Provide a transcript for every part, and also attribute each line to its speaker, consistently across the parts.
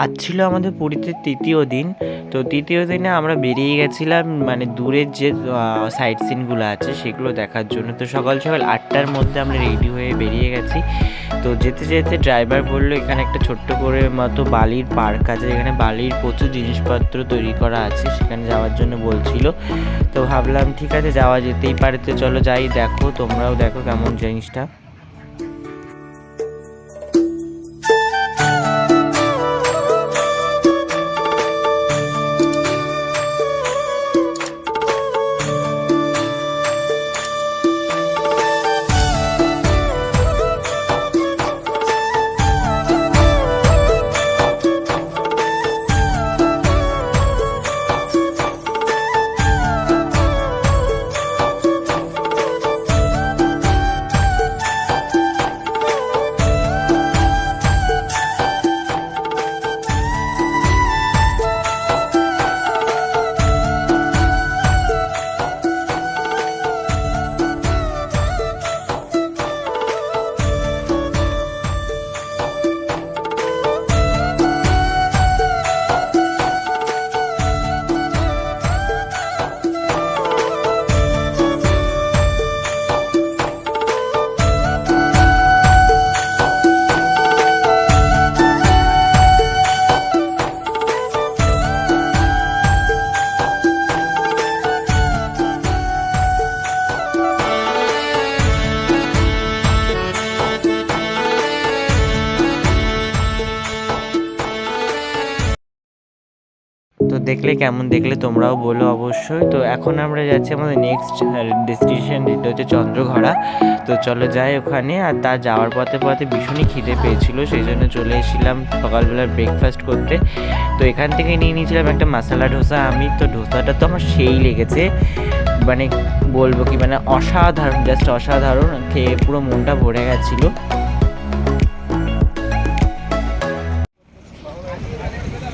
Speaker 1: আজ ছিল আমাদের পুরীতে তৃতীয় দিন। তো তৃতীয় দিনে আমরা বেরিয়ে গেছিলাম মানে দূরের যে সাইট সিনগুলো আছে সেগুলো দেখার জন্য। তো সকাল সকাল আটটার মধ্যে আমরা রেডি হয়ে বেরিয়ে গেছি। তো যেতে যেতে ড্রাইভার বলল, এখানে একটা ছোট্ট করে মতো বালির পার্ক আছে। যেখানে বালির প্রচুর জিনিসপত্র তৈরি করা আছে। সেখানে যাওয়ার জন্য বলছিল। তো ভাবলাম, ঠিক আছে, যাওয়া যেতেই পারে। তো চলো যাই, দেখো, তোমরাও দেখো কেমন জিনিসটা। দেখলে কেমন দেখলে তোমরাও বলো অবশ্যই। তো এখন আমরা যাচ্ছি আমাদের নেক্সট ডেস্টিনেশন যেটা হচ্ছে চন্দ্রঘোড়া। তো চলো যাই ওখানে। আর তার যাওয়ার পথে পথে ভীষণই খিদে পেয়েছিল সেই জন্য চলে এসেছিলাম সকালবেলা ব্রেকফাস্ট করতে। তো এখান থেকে নিয়ে নিয়েছিলাম একটা মশলা ডোসা আমি তো ডোসাটা তো আমার সেই লেগেছে। মানে বলব কি মানে অসাধারণ জাস্ট অসাধারণ। খেয়ে পুরো মনটা ভরে গেছিল।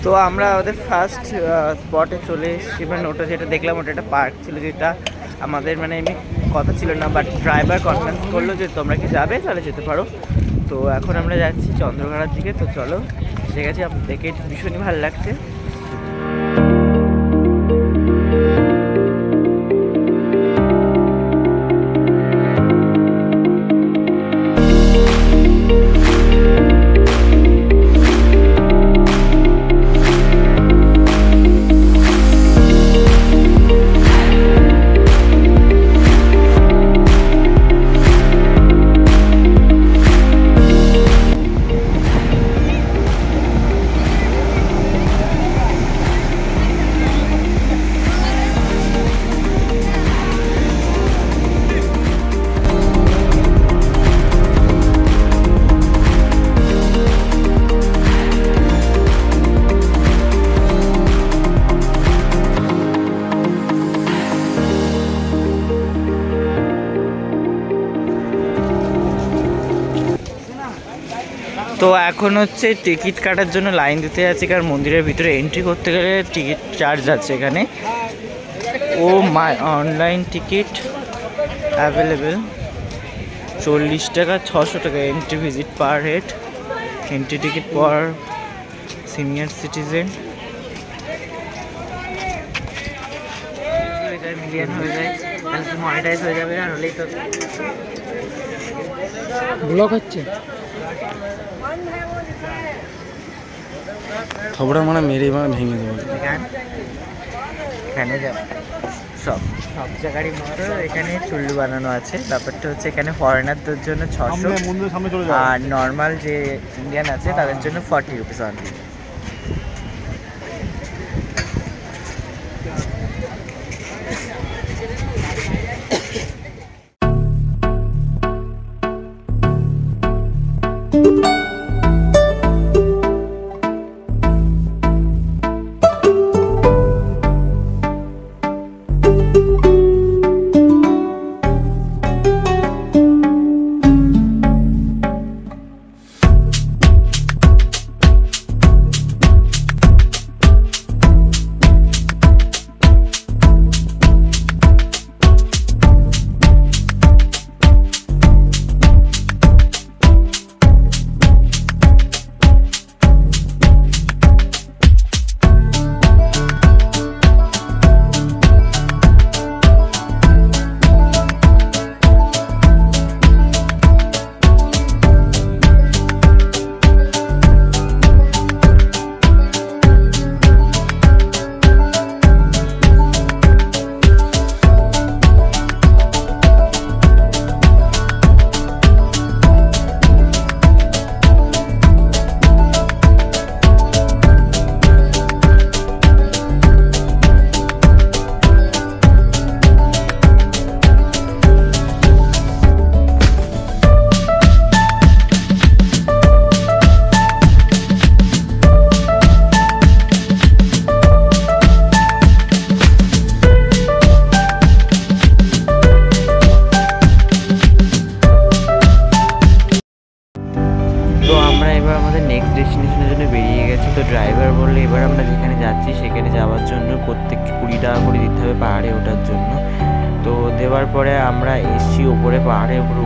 Speaker 1: তো আমরা আমাদের ফার্স্ট স্পটে চলে এসেছি। মানে ওটা যেটা দেখলাম, ওটা একটা পার্ক ছিল যেটা আমাদের মানে এমনি কথা ছিল না বাট ড্রাইভার কনফারেন্স করল যে, তোমরা কি যাবে? তাহলে যেতে পারো। তো এখন আমরা যাচ্ছি চন্দ্রঘাড়ার দিকে। তো চলো ঠিক গেছি, দেখে ভীষণই ভালো লাগছে। তো এখন হচ্ছে টিকিট কাটার জন্য লাইন দিতে যাচ্ছে, কারণ মন্দিরের ভিতরে এন্ট্রি করতে গেলে টিকিট চার্জ আছে এখানে। ও মাই অনলাইন টিকিট অ্যাভেলেবেল চল্লিশ টাকা, ছশো টাকা entry visit per head entry ticket per senior citizen হয়ে যায় হয়ে যাবে আর হলেই তো
Speaker 2: ব্লক হচ্ছে। খবরটা মানে মেরে মানে ভেঙে দেবো।
Speaker 1: এখানে যাব সব সব জায়গারই মতো এখানে চুল্লু বানানো আছে। ব্যাপারটা হচ্ছে এখানে ফরেনারদের জন্য ছশো। আর নর্মাল যে ইন্ডিয়ান আছে তাদের জন্য ফর্টি রুপিস অনলি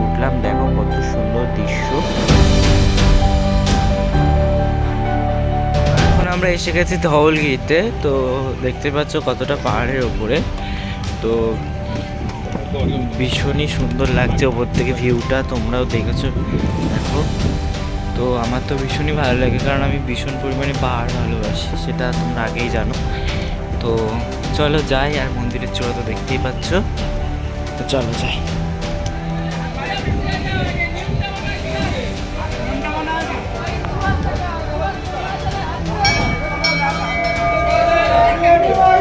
Speaker 1: উঠলাম, দেখো কত সুন্দর দৃশ্য। এখন আমরা এসে গেছি ধওলগিরিতে, তো দেখতে পাচ্ছ কতটা পাহাড়ের ওপরে তো ভীষণই সুন্দর লাগছে ওপর থেকে ভিউটা, তোমরাও দেখেছ, দেখো। তো আমার তো ভীষণই ভালো লাগে, কারণ আমি ভীষণ পরিমাণে পাহাড় ভালোবাসি, সেটা তোমরা আগেই জানো। তো চলো যাই, আর মন্দিরের চূড়া তো দেখতেই পাচ্ছ। তো চলো যাই। পাহাড়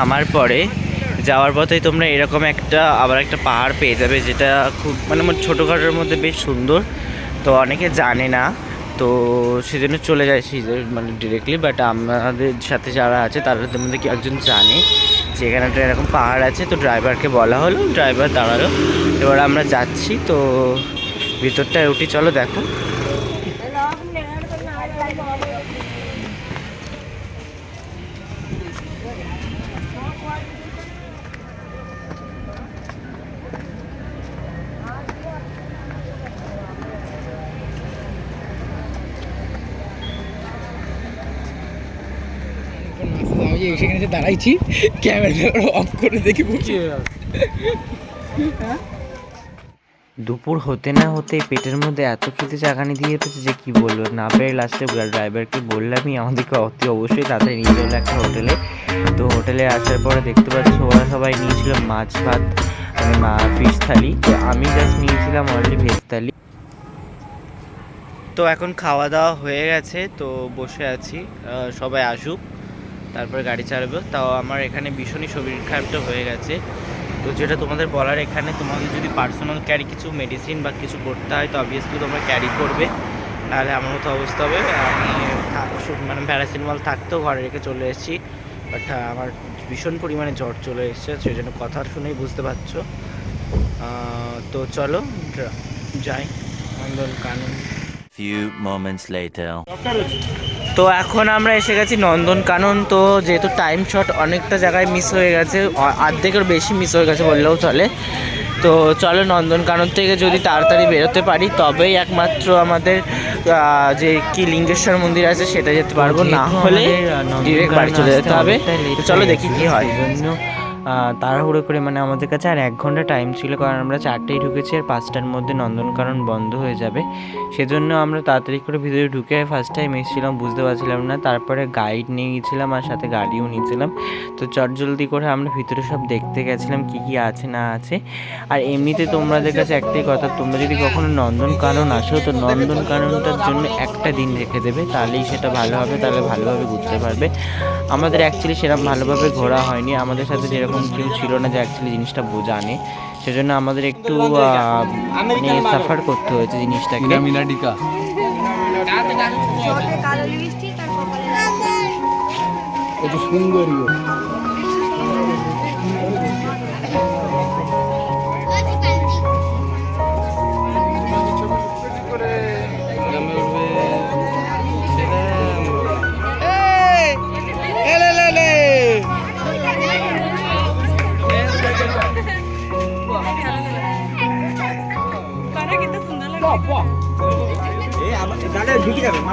Speaker 1: নামার পরে যাওয়ার পথেই তোমরা এরকম একটা, আবার একটা পাহাড় পেয়ে যাবে যেটা খুব মানে আমার ছোটোখাটোর মধ্যে বেশ সুন্দর। তো অনেকে জানে না, তো সেজন্য চলে যায় সেই মানে ডিরেক্টলি বাট আমাদের সাথে যারা আছে তাদের মধ্যে কি একজন জানে যে এখানে একটা এরকম পাহাড় আছে। তো ড্রাইভারকে বলা হলো ড্রাইভার দাঁড়াল। এবার আমরা যাচ্ছি, তো ভিতরটায় উঠি, চলো দেখো।
Speaker 2: সেখানে দাঁড়াইছি ক্যামেরা অফ করে দেখি বলছি
Speaker 1: দুপুর হতে না হতে পেটের মধ্যে এত খেতে চাকানি দিয়ে পেয়েছে যে কি বলব? না পেরে লাস্টে ড্রাইভারকে বললামই আমাদেরকে অতি অবশ্যই তাড়াতাড়ি নিয়ে চলে একটা হোটেলে তো হোটেলে আসার পরে দেখতে পাচ্ছ ওরা সবাই নিয়েছিল মাছ ভাত মানে ফিশ থালি। তো আমি জাস্ট নিয়েছিলাম অলরেডি ভেজ থালি। তো এখন খাওয়া দাওয়া হয়ে গেছে, তো বসে আছি সবাই আসুক, তারপরে গাড়ি চালাবো। তাও আমার এখানে ভীষণই শরীর খারাপটা হয়ে গেছে। তো যেটা তোমাদের বলার এখানে, তোমাদের যদি পার্সোনাল ক্যারি কিছু মেডিসিন বা কিছু করতে হয়, তো অবভিয়াসলি তোমরা ক্যারি করবে। নাহলে আমার মতো অবস্থা হবে। আমি মানে প্যারাসিটামল থাকতেও ঘরে রেখে চলে এসেছি। বাট আমার ভীষণ পরিমাণে জ্বর চলে এসেছে সেই জন্য কথা শুনেই বুঝতে পারছ। তো চলো যাই। Nandan Kanan.
Speaker 3: Few moments later
Speaker 1: তো এখন আমরা এসে গেছি নন্দনকানন তো যেহেতু টাইম শট অনেকটা জায়গায় মিস হয়ে গেছে অর্ধেকের বেশি মিস হয়ে গেছে বললেও চলে। তো চলো নন্দনকানন থেকে যদি তাড়াতাড়ি বেরোতে পারি তবেই একমাত্র আমাদের আহ, যে কি লিঙ্গেশ্বর মন্দির আছে সেটা যেতে পারব। না হলে ডিরেক্ট বাড়ি চলে যেতে হবে। চলো দেখি কি হয়। জন্য। তাড়াহুড়ো করে মানে আমাদের কাছে আর এক ঘণ্টা টাইম ছিল, কারণ আমরা চারটেই ঢুকেছি আর পাঁচটার মধ্যে নন্দনকানন বন্ধ হয়ে যাবে। সেজন্য আমরা তাড়াতাড়ি করে ভিতরে ঢুকে ফার্স্ট টাইম এসেছিলাম, বুঝতে পারছিলাম না। তারপরে গাইড নিয়ে গেছিলাম আর সাথে গাড়িও নিয়েছিলাম। তো চটজলদি করে আমরা ভিতরে সব দেখতে গেছিলাম, কি কি আছে না আছে। আর এমনিতে তোমাদের কাছে একটাই কথা, তোমরা যদি কখনো নন্দনকানন আসো, তো নন্দনকাননটার জন্য একটা দিন রেখে দেবে, তাহলেই সেটা ভালো হবে, তাহলে ভালোভাবে ঘুরতে পারবে। আমাদের অ্যাকচুয়ালি সেরকম ভালোভাবে ঘোরা হয়নি। আমাদের সাথে যেরকম কেউ ছিল না যে অ্যাকচুয়ালি জিনিসটা বোঝানে। সেজন্য আমাদের একটু আহ, মানে সাফার করতে হয়েছে জিনিসটাকে।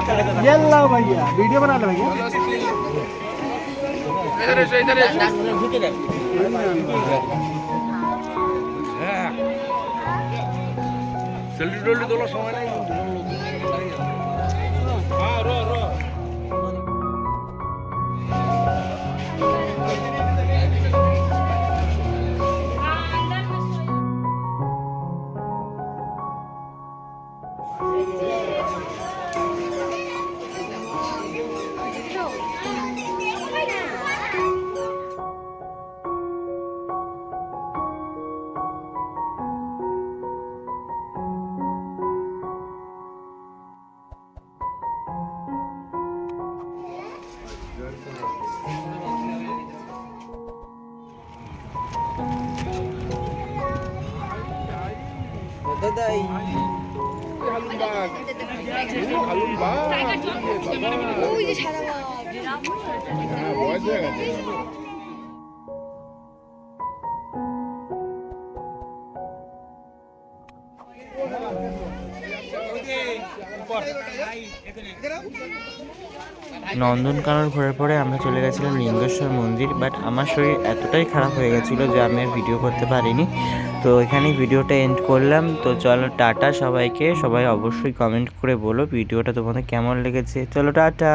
Speaker 2: ये
Speaker 4: लो भैया वीडियो बना लो
Speaker 2: भैया इधर से इधर सेल्फी डोली दोलो
Speaker 4: समय नहीं हाँ रो Daday. 갈룸박. 오 이제 잘 나와. 아, 뭐야 뭐야.
Speaker 1: নন্দনকানন ঘোরার পরে আমরা চলে গেছিলাম লিঙ্গেশ্বর মন্দির বাট আমার শরীর এতটাই খারাপ হয়ে গেছিল যে আমি আর ভিডিও করতে পারিনি। তো এখানেই ভিডিওটা এন্ড করলাম। তো চলো, টাটা সবাইকে। সবাই অবশ্যই কমেন্ট করে বলো ভিডিওটা তোমাদের কেমন লেগেছে। চলো, টাটা!